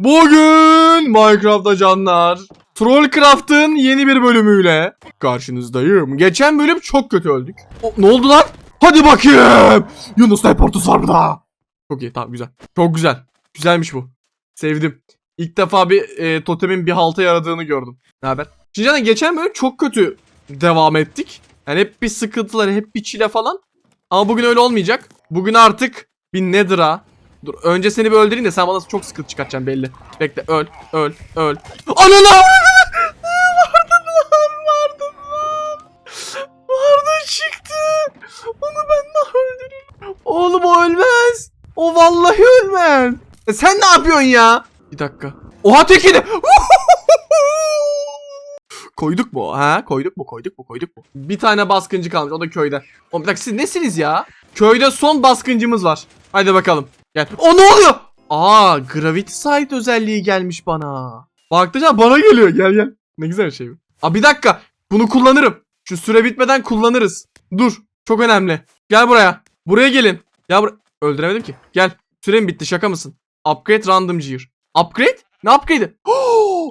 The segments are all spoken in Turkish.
Bugün Minecraft'ta canlar. Trollcraft'ın yeni bir bölümüyle karşınızdayım. Geçen bölüm çok kötü öldük. O, ne oldu lan? Hadi bakayım. Yunus Deportus var burada. Çok iyi tamam güzel. Çok güzel. Güzelmiş bu. Sevdim. İlk defa bir e, totemin bir halta yaradığını gördüm. Ne haber? Şimdi canım geçen bölüm çok kötü devam ettik. Yani hep bir sıkıntılar, hep bir çile falan. Ama bugün öyle olmayacak. Bugün artık bir Nether'a. Dur önce seni bir öldüreyim de sen bana çok sıkıntı çıkartacaksın belli. Bekle öl, öl, öl. Ananı! Vardın lan, vardın lan. Vardın çıktı. Onu ben daha öldürürüm. Oğlum o ölmez. O vallahi ölmez. E sen ne yapıyorsun ya? Bir dakika. Oha tekini. Koyduk mu? Ha? Koyduk mu? Koyduk mu? Koyduk mu? Bir tane baskıncı kalmış. O da köyde. Oğlum bir dakika siz nesiniz ya? Köyde son baskıncımız var. Haydi bakalım. Gel. O ne oluyor? Aa, Gravity Site özelliği gelmiş bana. Baktıca bana geliyor. Gel gel. Ne güzel bir şey bu. Aa bir dakika. Bunu kullanırım. Şu süre bitmeden kullanırız. Dur. Çok önemli. Gel buraya. Buraya gelin. Ya bur Öldüremedim ki. Gel. Sürem bitti. Şaka mısın? Upgrade random gear. Upgrade? Ne upgrade'i?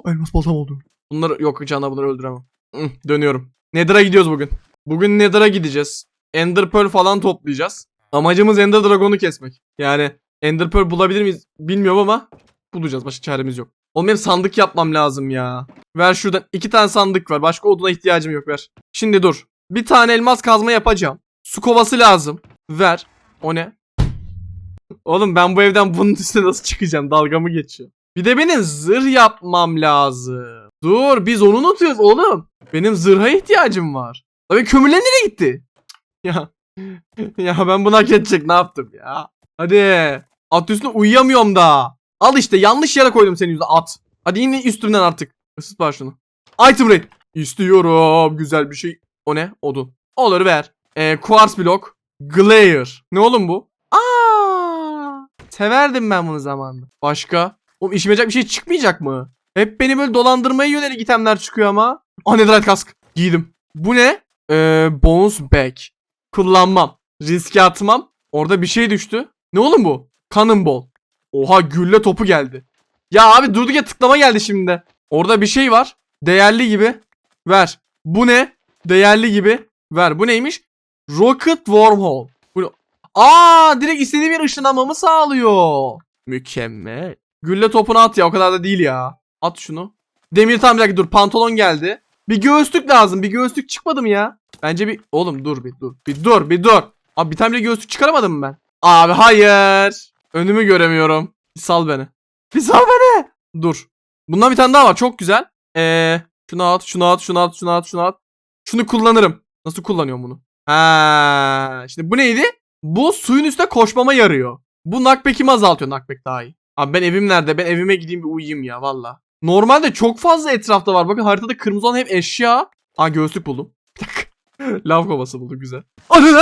Elmas baltam oldu. Bunları yok canlar bunları öldüremem. Hı, dönüyorum. Nether'a gidiyoruz bugün. Bugün Nether'a gideceğiz. Ender Pearl falan toplayacağız. Amacımız Ender Dragon'u kesmek. Yani Ender Pearl bulabilir miyiz bilmiyorum ama bulacağız. Başka çaremiz yok. Oğlum benim sandık yapmam lazım ya. Ver şuradan. iki tane sandık var. Başka oduna ihtiyacım yok ver. Şimdi dur. Bir tane elmas kazma yapacağım. Su kovası lazım. Ver. O ne? Oğlum ben bu evden bunun üstüne nasıl çıkacağım? Dalga mı geçiyor? Bir de benim zırh yapmam lazım. Dur biz onu unutuyoruz oğlum. Benim zırha ihtiyacım var. Abi kömürler nereye gitti? Ya. ya ben bunu hak ne yaptım ya? Hadi. At üstüne uyuyamıyorum da. Al işte yanlış yere koydum senin yüzüne at. Hadi yine üstümden artık. Isıt var şunu. Item rate. İstiyorum. Güzel bir şey. O ne? Odun. Olur ver. Ee, quartz blok. Glare. Ne oğlum bu? Aa! Severdim ben bunu zamanında. Başka? Oğlum işime bir şey çıkmayacak mı? Hep beni böyle dolandırmaya yönelik itemler çıkıyor ama. Ah netherite kask. Giydim. Bu ne? Ee, bounce back. Kullanmam. Riske atmam. Orada bir şey düştü. Ne oğlum bu? Cannonball. Oha gülle topu geldi. Ya abi durduk ya tıklama geldi şimdi. Orada bir şey var. Değerli gibi. Ver. Bu ne? Değerli gibi. Ver. Bu neymiş? Rocket Wormhole. Bu? Aa direkt istediğim yere ışınlanmamı sağlıyor. Mükemmel. Gülle topunu at ya o kadar da değil ya. At şunu. Demir tam bir dakika dur pantolon geldi. Bir göğüslük lazım. Bir göğüslük çıkmadı mı ya? Bence bir... Oğlum dur bir dur. Bir dur bir dur. Abi bir tane bile göğüslük çıkaramadım mı ben? Abi hayır. Önümü göremiyorum. Bir sal beni. Bir sal beni. Dur. Bundan bir tane daha var. Çok güzel. Eee... Şunu at, şunu at, şunu at, şunu at, şunu at. Şunu kullanırım. Nasıl kullanıyorum bunu? Ha, şimdi bu neydi? Bu suyun üstüne koşmama yarıyor. Bu knockback'imi azaltıyor. Knockback daha iyi. Abi ben evim nerede? Ben evime gideyim bir uyuyayım ya valla. Normalde çok fazla etrafta var. Bakın haritada kırmızı olan hep eşya. Aa göğüslük buldum. Bir dakika. Lav kovası buldum güzel. Anı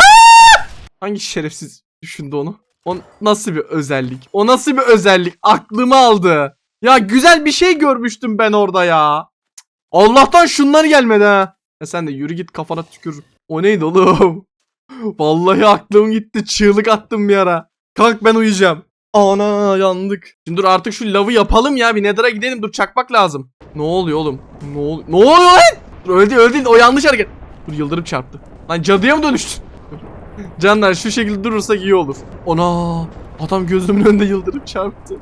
Hangi şerefsiz düşündü onu? O nasıl bir özellik? O nasıl bir özellik? Aklımı aldı. Ya güzel bir şey görmüştüm ben orada ya. Allah'tan şunlar gelmedi ha. Ya sen de yürü git kafana tükür. O neydi oğlum? Vallahi aklım gitti. Çığlık attım bir ara. Kalk ben uyuyacağım. Ana yandık. Şimdi dur artık şu lavı yapalım ya. Bir Nether'a gidelim. Dur çakmak lazım. Ne oluyor oğlum? Ne oluyor? Ne oluyor lan? Dur öldü öldü. O yanlış hareket. Dur yıldırım çarptı. Lan cadıya mı dönüştün? Canlar şu şekilde durursak iyi olur. Ona adam gözümün önünde yıldırım çarptı.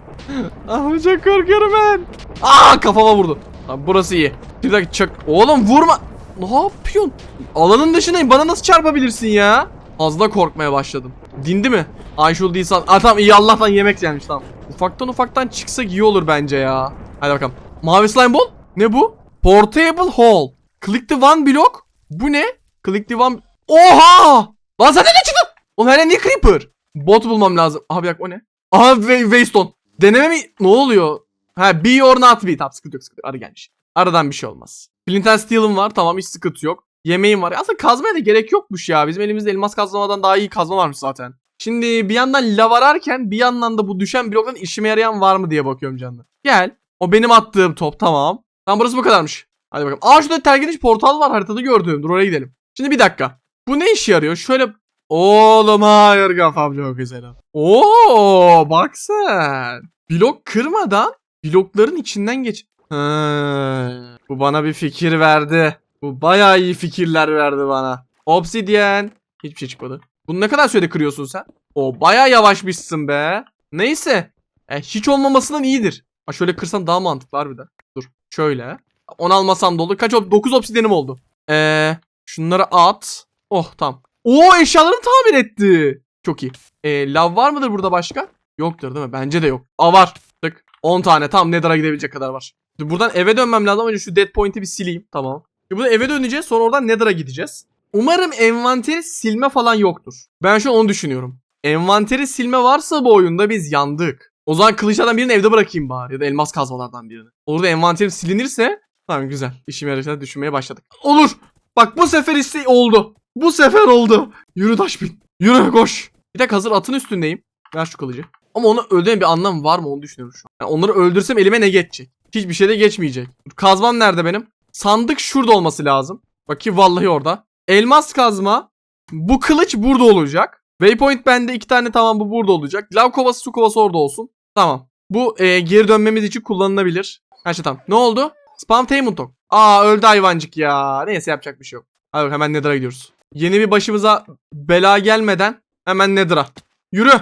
ah çok korkuyorum ben. Aa kafama vurdu. Tamam burası iyi. Bir dakika çak. Oğlum vurma. Ne yapıyorsun? Alanın dışındayım. Bana nasıl çarpabilirsin ya? Fazla korkmaya başladım. Dindi mi? Ayşul değilsen. Aa tamam iyi Allah'tan yemek gelmiş tamam. Ufaktan ufaktan çıksak iyi olur bence ya. Hadi bakalım. Mavi slime ball. Ne bu? Portable hall. Click the one block. Bu ne? Click the one... Oha! Lan sen ne çıktın? Oğlum her yer niye creeper? Bot bulmam lazım. Bir dakika o ne? Aha Way- Waystone. Deneme mi? Ne oluyor? Ha be or not be. Tamam sıkıntı yok sıkıntı. Arı gelmiş. Aradan bir şey olmaz. Flint and Steel'ım var. Tamam hiç sıkıntı yok. Yemeğim var. Aslında kazmaya da gerek yokmuş ya. Bizim elimizde elmas kazmadan daha iyi kazma varmış zaten. Şimdi bir yandan lav ararken bir yandan da bu düşen bloktan işime yarayan var mı diye bakıyorum canlı. Gel. O benim attığım top tamam. Tamam burası bu kadarmış. Hadi bakalım. Aa şurada terk portal var haritada gördüğüm. Dur oraya gidelim. Şimdi bir dakika. Bu ne işe yarıyor? Şöyle Oğlum hayır kafam çok güzel. Oo bak sen. Blok kırmadan blokların içinden geç. Ha, bu bana bir fikir verdi. Bu bayağı iyi fikirler verdi bana. Obsidian. Hiçbir şey çıkmadı. Bunu ne kadar sürede kırıyorsun sen? O bayağı yavaşmışsın be. Neyse. E, hiç olmamasından iyidir. Ha şöyle kırsan daha mantıklı harbiden. Dur. Şöyle. 10 almasam da olur. Kaç oldu? 9 obsidianım oldu. Eee şunları at. Oh tamam. Oo eşyalarını tamir etti. Çok iyi. E, lav var mıdır burada başka? Yoktur değil mi? Bence de yok. Aa var. Tık. 10 tane. Tam Nether'a gidebilecek kadar var. Şimdi buradan eve dönmem lazım. Önce şu dead point'i bir sileyim. Tamam. Şimdi burada eve döneceğiz. Sonra oradan Nether'a gideceğiz. Umarım envanteri silme falan yoktur. Ben şu an onu düşünüyorum. Envanteri silme varsa bu oyunda biz yandık. O zaman kılıçlardan birini evde bırakayım bari. Ya da elmas kazmalardan birini. Orada envanterim silinirse tamam güzel. İşime yarayacağını düşünmeye başladık. Olur. Bak bu sefer işte oldu. Bu sefer oldu. Yürü taş bin. Yürü koş. Bir de hazır atın üstündeyim. Ver şu kılıcı. Ama onu öldürme bir anlam var mı onu düşünüyorum şu an. Yani onları öldürsem elime ne geçecek? Hiçbir şey de geçmeyecek. Kazmam nerede benim? Sandık şurada olması lazım. Bakayım vallahi orada. Elmas kazma. Bu kılıç burada olacak. Waypoint bende iki tane tamam bu burada olacak. Lav kovası su kovası orada olsun. Tamam. Bu e, geri dönmemiz için kullanılabilir. Her şey tamam. Ne oldu? Spam Tainment Talk. Aa öldü hayvancık ya. Neyse yapacak bir şey yok. Hadi hemen Nether'a gidiyoruz. Yeni bir başımıza bela gelmeden hemen Nether'a. Yürü.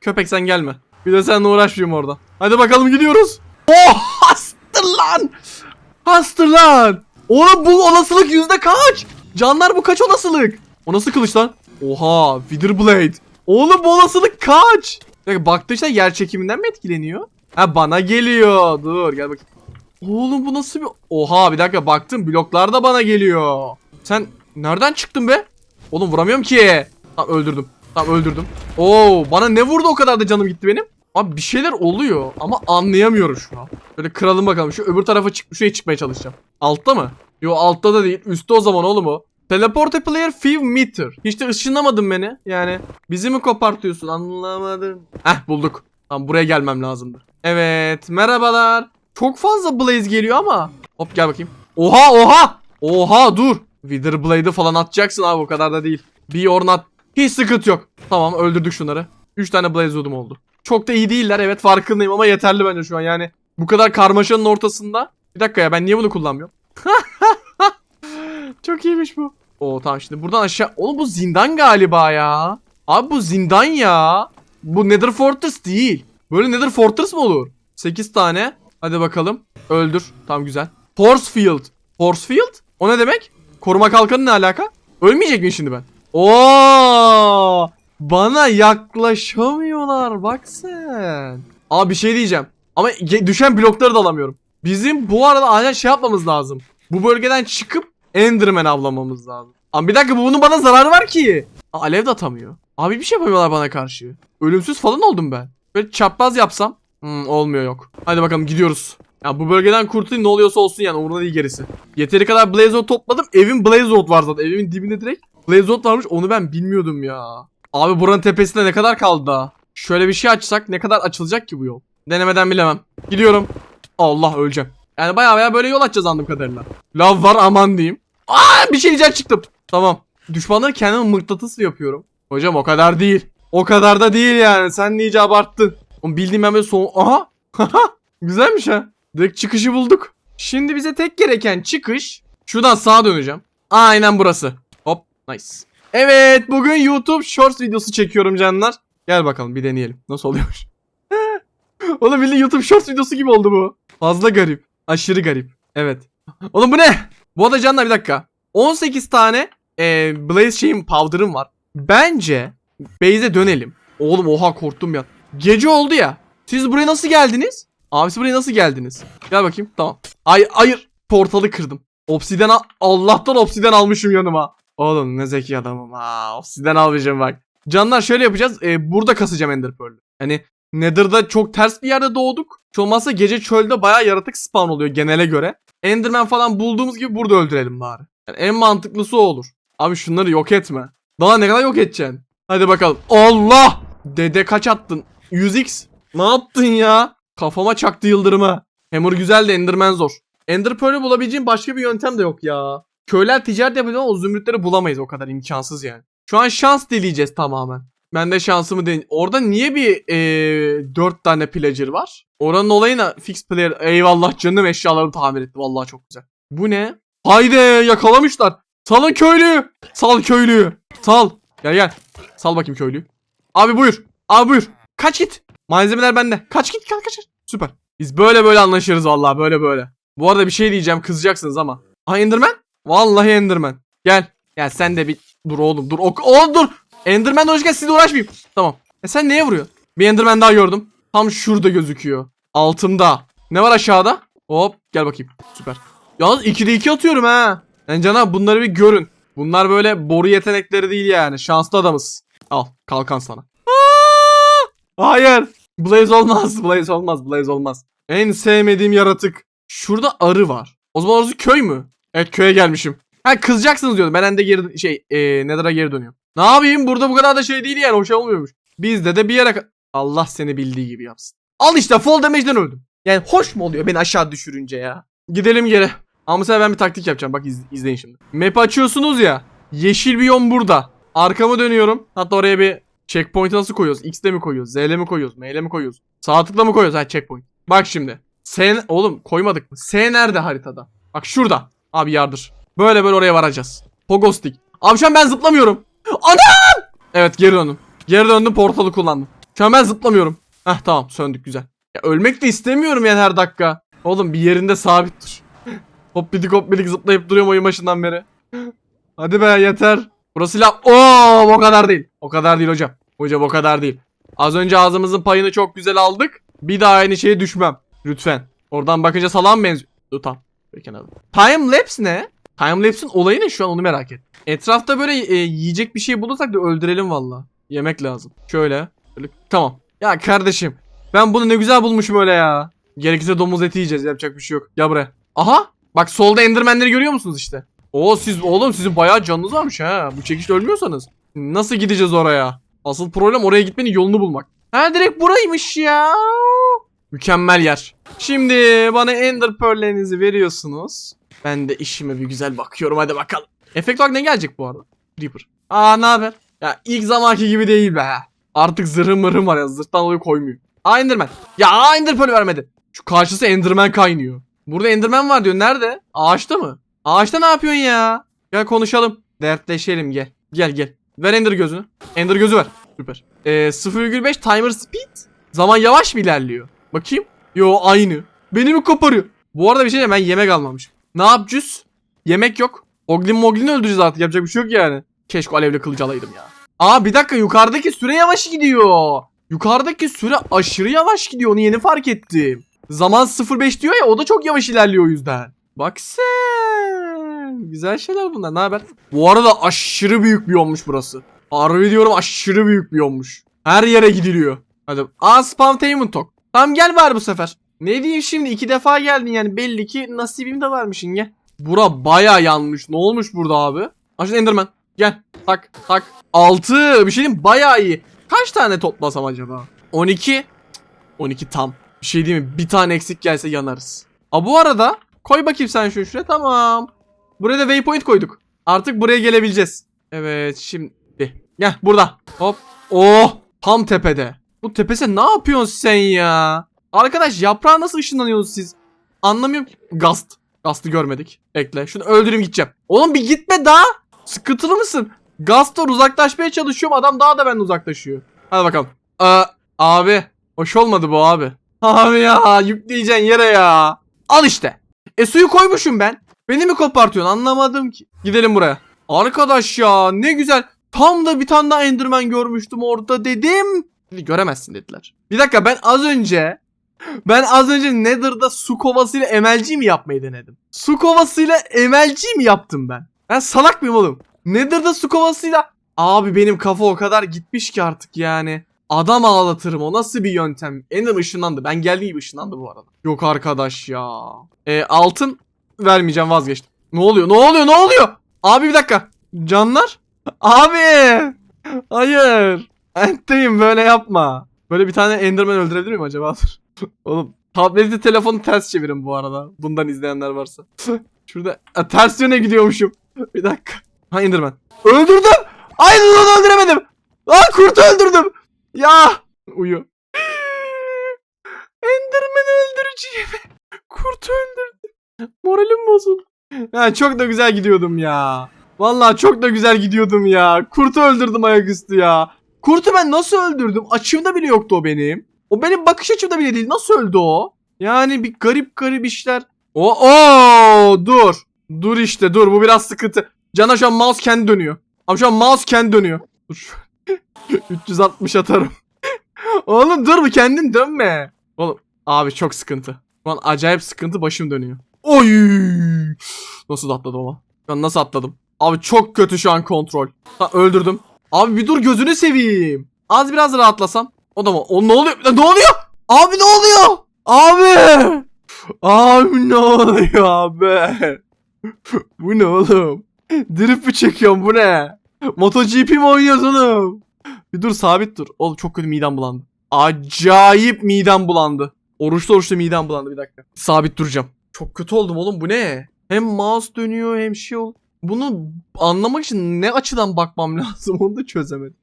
Köpek sen gelme. Bir de seninle uğraşmayayım orada. Hadi bakalım gidiyoruz. Oh hastır lan. Hastır lan. Oğlum bu olasılık yüzde kaç? Canlar bu kaç olasılık? O nasıl kılıç lan? Oha Wither Blade. Oğlum bu olasılık kaç? Baktı işte yer çekiminden mi etkileniyor? Ha bana geliyor. Dur gel bakayım. Oğlum bu nasıl bir... Oha bir dakika baktım bloklar da bana geliyor. Sen nereden çıktın be? Oğlum vuramıyorum ki. Tamam öldürdüm. Tamam öldürdüm. Oo bana ne vurdu o kadar da canım gitti benim? Abi bir şeyler oluyor ama anlayamıyorum şu an. Böyle kıralım bakalım. Şu öbür tarafa çık şuraya çıkmaya çalışacağım. Altta mı? Yo altta da değil. Üstte o zaman oğlum o. Teleport a player 5 meter. Hiç de ışınlamadın beni. Yani bizi mi kopartıyorsun anlamadım. Heh bulduk. Tamam buraya gelmem lazımdı. Evet merhabalar. Çok fazla blaze geliyor ama. Hop gel bakayım. Oha oha. Oha dur. Wither Blade'ı falan atacaksın abi o kadar da değil. Bir or not. Hiç sıkıntı yok. Tamam öldürdük şunları. 3 tane Blaze Wood'um oldu. Çok da iyi değiller evet farkındayım ama yeterli bence şu an yani. Bu kadar karmaşanın ortasında. Bir dakika ya ben niye bunu kullanmıyorum? Çok iyiymiş bu. Oo tamam şimdi buradan aşağı. Oğlum bu zindan galiba ya. Abi bu zindan ya. Bu Nether Fortress değil. Böyle Nether Fortress mı olur? 8 tane. Hadi bakalım. Öldür. Tamam güzel. Force Field. Force Field? O ne demek? Koruma kalkanı ne alaka? Ölmeyecek miyim şimdi ben? Oo! Bana yaklaşamıyorlar bak sen. Abi bir şey diyeceğim. Ama düşen blokları da alamıyorum. Bizim bu arada acil şey yapmamız lazım. Bu bölgeden çıkıp Enderman avlamamız lazım. Ama bir dakika bunun bana zararı var ki. Aa, alev de atamıyor. Abi bir şey yapamıyorlar bana karşı. Ölümsüz falan oldum ben. Böyle çapraz yapsam. Hmm, olmuyor yok. Hadi bakalım gidiyoruz. Ya bu bölgeden kurtulayım ne oluyorsa olsun yani umurumda değil gerisi. Yeteri kadar Blazeout topladım. Evim Blazeout var zaten. Evimin dibinde direkt Blazeout varmış onu ben bilmiyordum ya. Abi buranın tepesinde ne kadar kaldı daha? Şöyle bir şey açsak ne kadar açılacak ki bu yol? Denemeden bilemem. Gidiyorum. Allah öleceğim. Yani baya baya böyle yol açacağız anladığım kadarıyla. Lav var aman diyeyim. Aa bir şey diyeceğim çıktım. Tamam. Düşmanları kendime mıknatısla yapıyorum. Hocam o kadar değil. O kadar da değil yani. Sen iyice abarttın. Oğlum bildiğim ben böyle son... Aha. Güzelmiş ha. Direkt çıkışı bulduk. Şimdi bize tek gereken çıkış. Şuradan sağa döneceğim. Aynen burası. Hop. Nice. Evet bugün YouTube Shorts videosu çekiyorum canlar. Gel bakalım bir deneyelim. Nasıl oluyormuş? Oğlum bildiğin YouTube Shorts videosu gibi oldu bu. Fazla garip. Aşırı garip. Evet. Oğlum bu ne? Bu arada canlar bir dakika. 18 tane e, Blaze şeyim powder'ım var. Bence base'e dönelim. Oğlum oha korktum ya. Gece oldu ya. Siz buraya nasıl geldiniz? Abi siz buraya nasıl geldiniz? Gel bakayım. Tamam. Ay hayır. Portalı kırdım. Obsiden al Allah'tan obsiden almışım yanıma. Oğlum ne zeki adamım ha. Obsiden almışım bak. Canlar şöyle yapacağız. E, burada kasacağım Ender Pearl'ü. Hani Nether'da çok ters bir yerde doğduk. Hiç olmazsa gece çölde bayağı yaratık spawn oluyor genele göre. Enderman falan bulduğumuz gibi burada öldürelim bari. Yani en mantıklısı o olur. Abi şunları yok etme. Daha ne kadar yok edeceksin? Hadi bakalım. Allah! Dede kaç attın? 100x. Ne yaptın ya? Kafama çaktı yıldırımı. Hammer güzel de Enderman zor. Ender Pearl'ü bulabileceğim başka bir yöntem de yok ya. Köyler ticaret yapıyor o zümrütleri bulamayız o kadar imkansız yani. Şu an şans dileyeceğiz tamamen. Ben de şansımı den. Orada niye bir eee 4 tane pillager var? Oranın olayı ne? Fix player. Eyvallah canım eşyalarını tamir etti. Vallahi çok güzel. Bu ne? Haydi yakalamışlar. Salın köylüyü. Sal köylüyü. Sal. Gel gel. Sal bakayım köylüyü. Abi buyur. Abi buyur. Kaç git. Malzemeler bende. Kaç git kaç kaç. Süper. Biz böyle böyle anlaşırız vallahi böyle böyle. Bu arada bir şey diyeceğim kızacaksınız ama. Ha Enderman? Vallahi Enderman. Gel. Gel sen de bir dur oğlum dur. O, o dur. Enderman uğraşırken sizle uğraşmayayım. Tamam. E sen neye vuruyorsun? Bir Enderman daha gördüm. Tam şurada gözüküyor. Altımda. Ne var aşağıda? Hop gel bakayım. Süper. Yalnız 2'de 2 atıyorum ha. Yani Can bunları bir görün. Bunlar böyle boru yetenekleri değil yani. Şanslı adamız. Al kalkan sana. Hayır. Blaze olmaz. Blaze olmaz. Blaze olmaz. En sevmediğim yaratık. Şurada arı var. O zaman orası köy mü? Evet köye gelmişim. Ha kızacaksınız diyordum. Ben de geri şey e, Nether'a geri dönüyorum. Ne yapayım? Burada bu kadar da şey değil yani. O şey olmuyormuş. Bizde de bir yere Allah seni bildiği gibi yapsın. Al işte fall damage'den öldüm. Yani hoş mu oluyor beni aşağı düşürünce ya? Gidelim geri. Ama mesela ben bir taktik yapacağım. Bak iz- izleyin şimdi. Map açıyorsunuz ya. Yeşil biyom burada. Arkamı dönüyorum. Hatta oraya bir checkpoint nasıl koyuyoruz? X'de mi koyuyoruz? Z'le mi koyuyoruz? M'le mi koyuyoruz? Sağ tıkla mı koyuyoruz? Ha checkpoint. Bak şimdi. S oğlum koymadık mı? S nerede haritada? Bak şurada. Abi yardır. Böyle böyle oraya varacağız. Pogostik. Abi şu an ben zıplamıyorum. Anam! Evet geri döndüm. Geri döndüm portalı kullandım. Şu an ben zıplamıyorum. Heh tamam söndük güzel. Ya ölmek de istemiyorum yani her dakika. Oğlum bir yerinde sabit dur. hop bidik hop bidik zıplayıp duruyorum oyun başından beri. Hadi be yeter. Burası la... Oo o kadar değil. O kadar değil hocam. Hocam o kadar değil. Az önce ağzımızın payını çok güzel aldık. Bir daha aynı şeye düşmem. Lütfen. Oradan bakınca salam benziyor. Dur tamam. Time lapse ne? Time lapse'in olayı ne şu an onu merak et. Etrafta böyle e, yiyecek bir şey bulursak da öldürelim valla. Yemek lazım. Şöyle. Böyle. Tamam. Ya kardeşim. Ben bunu ne güzel bulmuşum öyle ya. Gerekirse domuz eti yiyeceğiz. Yapacak bir şey yok. Gel buraya. Aha. Bak solda endermenleri görüyor musunuz işte? Oo siz oğlum sizin bayağı canınız varmış ha. Bu çekişte ölmüyorsanız. Nasıl gideceğiz oraya? Asıl problem oraya gitmenin yolunu bulmak. Ha direkt buraymış ya. Mükemmel yer. Şimdi bana ender pearl'lerinizi veriyorsunuz. Ben de işime bir güzel bakıyorum hadi bakalım. Efekt olarak ne gelecek bu arada? Creeper. Aa ne haber? Ya ilk zamanki gibi değil be. Artık zırhım mırhım var ya zırhtan dolayı koymuyor. Aa Enderman. Ya Ender Pearl vermedi. Şu karşısı Enderman kaynıyor. Burada Enderman var diyor. Nerede? Ağaçta mı? Ağaçta ne yapıyorsun ya? Gel konuşalım. Dertleşelim gel. Gel gel. Ver Ender gözünü. Ender gözü ver. Süper. Ee, 0,5 timer speed. Zaman yavaş mı ilerliyor? Bakayım. Yo aynı. Beni mi koparıyor? Bu arada bir şey diyeyim ben yemek almamışım. Ne yapacağız? Yemek yok. Oglin Moglin'i öldüreceğiz artık yapacak bir şey yok yani. Keşke alevli kılıç alaydım ya. Aa bir dakika yukarıdaki süre yavaş gidiyor. Yukarıdaki süre aşırı yavaş gidiyor onu yeni fark ettim. Zaman 05 diyor ya o da çok yavaş ilerliyor o yüzden. Bak sen. Güzel şeyler bunlar ne haber? Bu arada aşırı büyük bir olmuş burası. Harbi diyorum aşırı büyük bir olmuş. Her yere gidiliyor. Hadi. Aa Spamtainment Talk. Tamam gel bari bu sefer. Ne diyeyim şimdi iki defa geldin yani belli ki nasibim de varmışın gel. Bura baya yanmış. Ne olmuş burada abi? Aşkın Enderman. Gel. Tak tak. 6. Bir şey diyeyim baya iyi. Kaç tane toplasam acaba? 12. Cık, 12 tam. Bir şey diyeyim mi? Bir tane eksik gelse yanarız. Aa bu arada koy bakayım sen şunu şuraya. Tamam. Buraya da waypoint koyduk. Artık buraya gelebileceğiz. Evet şimdi. Gel burada. Hop. Oh. Tam tepede. Bu tepese ne yapıyorsun sen ya? Arkadaş yaprağa nasıl ışınlanıyorsunuz siz? Anlamıyorum. Gast. Gast'ı görmedik. Bekle. Şunu öldüreyim gideceğim. Oğlum bir gitme daha. Sıkıntılı mısın? Gast var uzaklaşmaya çalışıyorum. Adam daha da benden uzaklaşıyor. Hadi bakalım. Aa, abi. Hoş olmadı bu abi. Abi ya yükleyeceksin yere ya. Al işte. E suyu koymuşum ben. Beni mi kopartıyorsun anlamadım ki. Gidelim buraya. Arkadaş ya ne güzel. Tam da bir tane daha Enderman görmüştüm orada dedim. Göremezsin dediler. Bir dakika ben az önce ben az önce Nether'da su kovasıyla emelci mi yapmayı denedim? Su kovasıyla emelci mi yaptım ben? Ben salak mıyım oğlum? Nether'da su kovasıyla... Abi benim kafa o kadar gitmiş ki artık yani. Adam ağlatırım o nasıl bir yöntem? Ender ışınlandı. Ben geldiği gibi ışınlandı bu arada. Yok arkadaş ya. E, altın vermeyeceğim vazgeçtim. Ne oluyor? Ne oluyor? Ne oluyor? Abi bir dakika. Canlar? Abi. Hayır. Entteyim böyle yapma. Böyle bir tane Enderman öldürebilir miyim acaba? Oğlum tableti telefonu ters çevirin bu arada. Bundan izleyenler varsa. Şurada a, ters yöne gidiyormuşum. Bir dakika. Ha Enderman. Öldürdüm. Ay lan öldüremedim. Lan kurt öldürdüm. Ya. Uyu. Enderman'i öldüreceğim. Kurt öldürdüm. Moralim bozuldu. Ya çok da güzel gidiyordum ya. Vallahi çok da güzel gidiyordum ya. Kurtu öldürdüm ayaküstü ya. Kurtu ben nasıl öldürdüm? Açımda bile yoktu o benim. O benim bakış açımda bile değil. Nasıl öldü o? Yani bir garip garip işler. O o dur. Dur işte dur bu biraz sıkıntı. Cana şu an mouse kendi dönüyor. Ama şu an mouse kendi dönüyor. Dur. 360 atarım. Oğlum dur bu kendin dönme. Oğlum abi çok sıkıntı. Şu an acayip sıkıntı başım dönüyor. Oy! Nasıl atladım ama? An nasıl atladım? Abi çok kötü şu an kontrol. Ha, öldürdüm. Abi bir dur gözünü seveyim. Az biraz rahatlasam. O da mı? O ne oluyor? Ne oluyor? Abi ne oluyor? Abi! Abi ne oluyor abi? bu ne oğlum? Drip mi çekiyorsun bu ne? MotoGP mi oynuyorsun oğlum? Bir dur sabit dur. Oğlum çok kötü midem bulandı. Acayip midem bulandı. Oruçlu oruçlu midem bulandı bir dakika. Sabit duracağım. Çok kötü oldum oğlum bu ne? Hem mouse dönüyor hem şey ol. Bunu anlamak için ne açıdan bakmam lazım onu da çözemedim.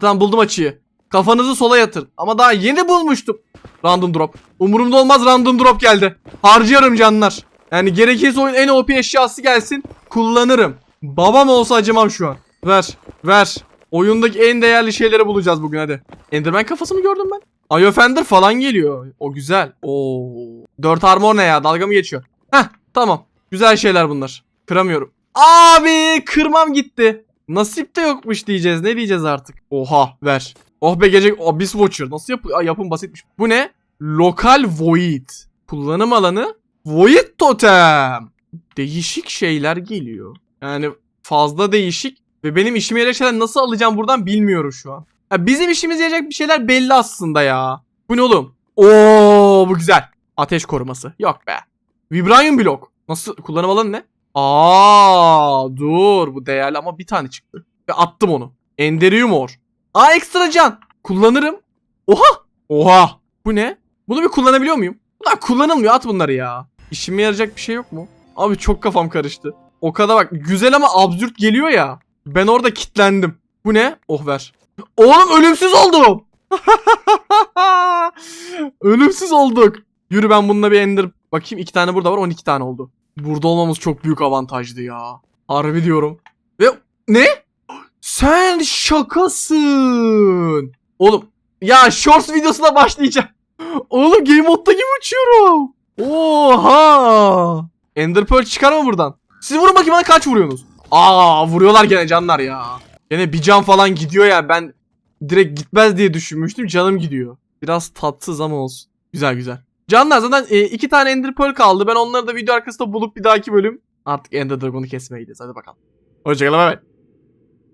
tamam buldum açıyı. Kafanızı sola yatır. Ama daha yeni bulmuştum. Random drop. Umurumda olmaz random drop geldi. Harcıyorum canlar. Yani gerekirse oyun en OP eşyası gelsin. Kullanırım. Babam olsa acımam şu an. Ver. Ver. Oyundaki en değerli şeyleri bulacağız bugün hadi. Enderman kafası mı gördüm ben? Ayo Fender falan geliyor. O güzel. Oo. 4 armor ne ya? Dalga mı geçiyor? Heh tamam. Güzel şeyler bunlar. Kıramıyorum. Abi kırmam gitti. Nasip de yokmuş diyeceğiz. Ne diyeceğiz artık? Oha ver. Oh be gece Abyss Watcher. Nasıl yap yapım basitmiş. Bu ne? Lokal Void. Kullanım alanı Void Totem. Değişik şeyler geliyor. Yani fazla değişik ve benim işime yarayacak şeyler nasıl alacağım buradan bilmiyorum şu an. Ya bizim işimize yarayacak bir şeyler belli aslında ya. Bu ne oğlum? Oo bu güzel. Ateş koruması. Yok be. Vibranium blok. Nasıl kullanım alanı ne? Aa dur bu değerli ama bir tane çıktı. Ve attım onu. Enderium or. Aa ekstra can. Kullanırım. Oha. Oha. Bu ne? Bunu bir kullanabiliyor muyum? Bunlar kullanılmıyor at bunları ya. İşime yarayacak bir şey yok mu? Abi çok kafam karıştı. O kadar bak güzel ama absürt geliyor ya. Ben orada kitlendim. Bu ne? Oh ver. Oğlum ölümsüz oldum. ölümsüz olduk. Yürü ben bununla bir ender. Bakayım iki tane burada var 12 tane oldu. Burada olmamız çok büyük avantajdı ya. Harbi diyorum. Ve ne? Sen şakasın. Oğlum ya shorts videosuna başlayacağım. Oğlum game modda gibi uçuyorum. Oha. Ender Pearl çıkar mı buradan? Siz vurun bakayım bana kaç vuruyorsunuz? Aa vuruyorlar gene canlar ya. Gene bir can falan gidiyor ya ben direkt gitmez diye düşünmüştüm canım gidiyor. Biraz tatsız ama olsun. Güzel güzel. Canlar zaten e, iki tane Ender Pearl kaldı. Ben onları da video arkasında bulup bir dahaki bölüm artık Ender Dragon'u kesmeye gideceğiz. Hadi bakalım. Hoşçakalın bay.